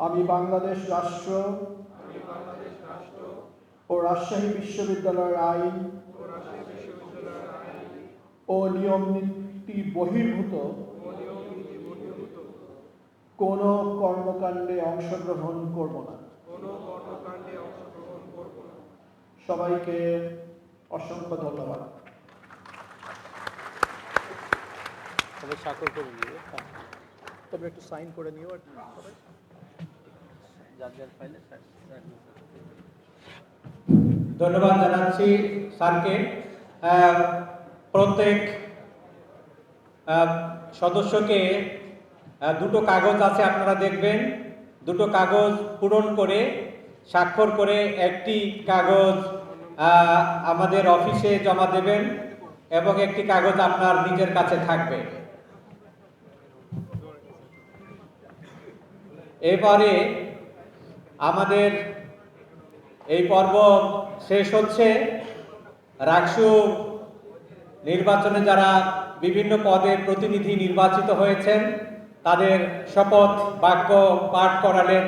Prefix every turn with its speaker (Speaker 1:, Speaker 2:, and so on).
Speaker 1: আমি বাংলাদেশ রাষ্ট্র ও রাজশাহী বিশ্ববিদ্যালয়ের আইন ও নিয়ম নীতি বহির্ভূত কোন কর্মকাণ্ডে অংশগ্রহণ করব না। সবাইকে অসংখ্য ধন্যবাদ।
Speaker 2: স্বাক্ষর করে নিবে তবে একটু সাইন করে নিও আর সবাই যার যার ফাইলে
Speaker 3: ধন্যবাদ জানাচ্ছি স্যারকে। প্রত্যেক সদস্যকে দুটো কাগজ আছে আপনারা দেখবেন। দুটো কাগজ পূরণ করে, স্বাক্ষর করে একটি কাগজ আমাদের অফিসে জমা দেবেন এবং একটি কাগজ আপনার নিজের কাছে থাকবে। এবারে আমাদের এই পর্ব শেষ হচ্ছে। রাকসু নির্বাচনে যারা বিভিন্ন পদে প্রতিনিধি নির্বাচিত হয়েছেন, তাদের শপথ বাক্য পাঠ করালেন।